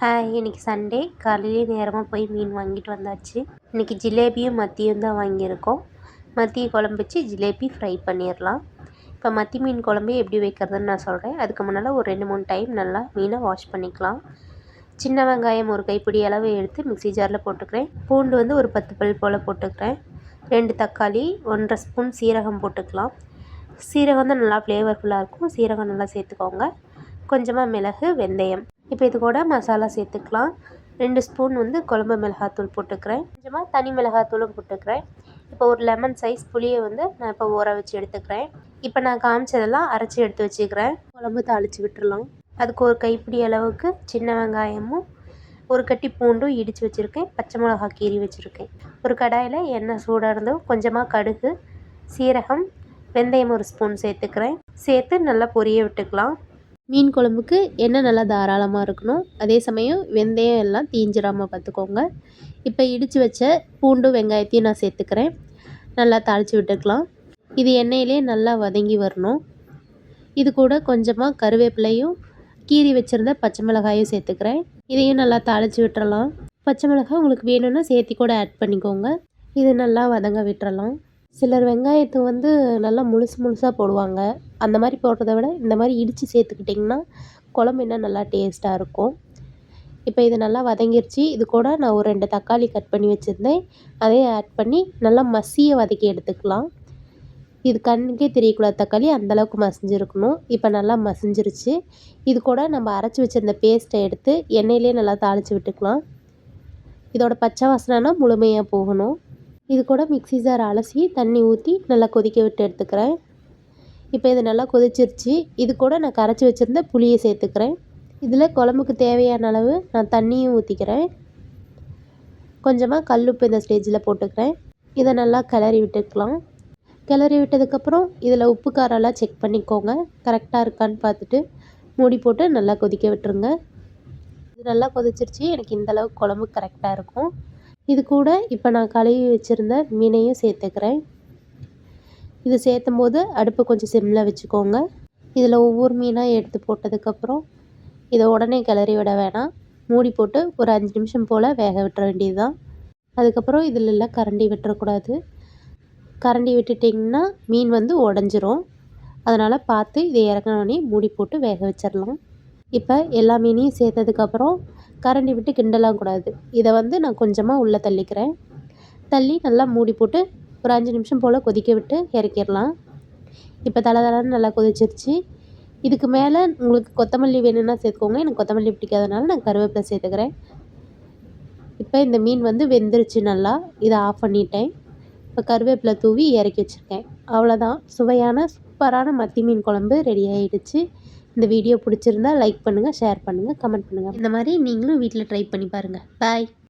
Hi இன்றைக்கி Sunday காலையிலே நேரமாக போய் மீன் வாங்கிட்டு வந்தாச்சு. இன்றைக்கி ஜிலேபியும் மத்தியும் தான் வாங்கியிருக்கோம். மத்திய குழம்பு வச்சு ஜிலேபி ஃப்ரை பண்ணிடலாம் இப்போ மத்தி மீன் குழம்பு எப்படி வைக்கிறதுன்னு நான் சொல்கிறேன் அதுக்கு முன்னால் ஒரு ரெண்டு மூணு டைம் நல்லா மீனை வாஷ் பண்ணிக்கலாம். சின்ன வெங்காயம் ஒரு கைப்பிடி அளவு எடுத்து மிக்ஸி ஜாரில் போட்டுக்கிறேன். பூண்டு வந்து ஒரு பத்து பல் போல் போட்டுக்கிறேன். ரெண்டு தக்காளி ஒன்றரை ஸ்பூன் சீரகம் போட்டுக்கலாம். சீரகம் தான் நல்லா ஃப்ளேவர்ஃபுல்லாக இருக்கும். சீரகம் நல்லா சேர்த்துக்கோங்க. கொஞ்சமாக மிளகு வெந்தயம். இப்போ இது கூட மசாலா சேர்த்துக்கலாம். ரெண்டு ஸ்பூன் வந்து குழம்பு மிளகாத்தூள் போட்டுக்கிறேன். கொஞ்சமாக தனி மிளகாத்தூளும் போட்டுக்கிறேன். இப்போ ஒரு லெமன் சைஸ் புளியை வந்து நான் இப்போ ஊற வச்சு எடுத்துக்கிறேன். இப்போ நான் காமிச்சதெல்லாம் அரைச்சி எடுத்து வச்சுக்கிறேன். குழம்பு தாளித்து விட்டுடலாம் அதுக்கு ஒரு கைப்பிடி அளவுக்கு சின்ன வெங்காயமும் ஒரு கட்டி பூண்டும் இடித்து வச்சுருக்கேன். பச்சை மிளகா கீறி வச்சுருக்கேன். ஒரு கடாயில் எண்ணெய் சூடாக இருந்தோம் கொஞ்சமாக கடுகு சீரகம் வெந்தயம் ஒரு ஸ்பூன் சேர்த்துக்கிறேன். சேர்த்து நல்லா பொரிய விட்டுக்கலாம். மீன் குழம்புக்கு எண்ணெய் நல்லா தாராளமாக இருக்கணும். அதே சமயம் வெந்தயம் எல்லாம் தீஞ்சிடாமல் பார்த்துக்கோங்க இப்போ இடித்து வச்ச பூண்டும் வெங்காயத்தையும் நான் சேர்த்துக்கிறேன். நல்லா தாளித்து விட்டுக்கலாம். இது எண்ணெயிலே நல்லா வதங்கி வரணும். இது கூட கொஞ்சமாக கருவேப்பிலையும் கீறி வச்சுருந்த பச்சை மிளகாயும் சேர்த்துக்கிறேன். இதையும் நல்லா தாளித்து விட்டுறலாம். பச்சை மிளகாய் உங்களுக்கு வேணும்னா சேர்த்தி கூட ஆட் பண்ணிக்கோங்க. இது நல்லா வதங்க விட்டுறலாம். சிலர் வெங்காயத்தை வந்து நல்லா முழுசு முழுசாக போடுவாங்க. அந்த மாதிரி போடுறத விட இந்த மாதிரி இடித்து சேர்த்துக்கிட்டிங்கன்னா குழம்பு இன்னும் நல்லா டேஸ்ட்டாக இருக்கும். இப்போ இது நல்லா வதங்கிருச்சு. இது கூட நான் ஒரு ரெண்டு தக்காளி கட் பண்ணி வச்சுருந்தேன். அதையும் ஆட் பண்ணி நல்லா மசிய வதக்கி எடுத்துக்கலாம். இது கண்ணுக்கே தெரியக்கூடாது தக்காளி அந்தளவுக்கு மசிஞ்சிருக்கணும். இப்போ நல்லா மசிஞ்சிருச்சு. இது கூட நம்ம அரைச்சி வச்சுருந்த பேஸ்ட்டை எடுத்து எண்ணெயிலே நல்லா தாளித்து விட்டுக்கலாம். இதோட பச்சை வாசனைனா முழுமையாக போகணும். இது கூட மிக்ஸி ஜார் அலசி தண்ணி ஊற்றி நல்லா கொதிக்க விட்டு எடுத்துக்கிறேன். இப்போ இது நல்லா கொதிச்சிருச்சு. இது கூட நான் கரைச்சி வச்சுருந்த புளியை சேர்த்துக்கிறேன். இதில் குழம்புக்கு தேவையான அளவு நான் தண்ணியும் ஊற்றிக்கிறேன் கொஞ்சமாக கல்லுப்பு இந்த ஸ்டேஜில் போட்டுக்கிறேன். இதை நல்லா கிளறி விட்டுக்கலாம். கிளறி விட்டதுக்கப்புறம் இதில் உப்பு காரெல்லாம் செக் பண்ணிக்கோங்க. கரெக்டாக இருக்கான்னு பார்த்துட்டு மூடி போட்டு நல்லா கொதிக்க விட்டுருங்க. இது நல்லா கொதிச்சிருச்சு. எனக்கு இந்தளவுக்கு குழம்பு கரெக்டாக இருக்கும். இது கூட இப்போ நான் கழுவி வச்சுருந்த மீனையும் சேர்த்துக்கிறேன். இது சேர்த்தும் போது அடுப்பு கொஞ்சம் சிம்மில் வச்சுக்கோங்க. இதில் ஒவ்வொரு மீனாக எடுத்து போட்டதுக்கப்புறம் இதை உடனே கிளறி விட வேணாம். மூடி போட்டு ஒரு அஞ்சு நிமிஷம் போல் வேக விட்டுற வேண்டியது தான் அதுக்கப்புறம் இதில் எல்லாம் கரண்டி விட்டுறக்கூடாது கரண்டி விட்டுட்டிங்கன்னா மீன் வந்து உடஞ்சிரும். அதனால் பார்த்து இதை இறங்கினோடனே மூடி போட்டு வேக வச்சிடலாம் இப்போ எல்லா மீனையும் சேர்த்ததுக்கப்புறம் கரண்டி விட்டு கிண்டலாம் கூடாது. இதை வந்து நான் கொஞ்சமாக உள்ளே தள்ளிக்கிறேன். தள்ளி நல்லா மூடி போட்டு ஒரு அஞ்சு நிமிஷம் போல் கொதிக்க விட்டு இறக்கிடலாம். இப்போ தலை தலைன்னு நல்லா கொதிச்சிருச்சு. இதுக்கு மேலே உங்களுக்கு கொத்தமல்லி வேணும்னா சேர்த்துக்கோங்க. எனக்கு கொத்தமல்லி பிடிக்காதனால நான் கருவேப்பிலை சேர்த்துக்கிறேன். இப்போ இந்த மீன் வந்து வெந்துருச்சு நல்லா. இதை ஆஃப் பண்ணிட்டேன். இப்போ கருவேப்பிலை தூவி இறக்கி வச்சுருக்கேன். அவ்வளோதான் சுவையான சூப்பரான மத்தி மீன் குழம்பு ரெடி ஆகிடுச்சு இந்த வீடியோ பிடிச்சிருந்தா லைக் பண்ணுங்கள் ஷேர் பண்ணுங்கள் கமெண்ட் பண்ணுங்கள் இந்த மாதிரி நீங்களும் வீட்டில் ட்ரை பண்ணி பாருங்கள் பாய்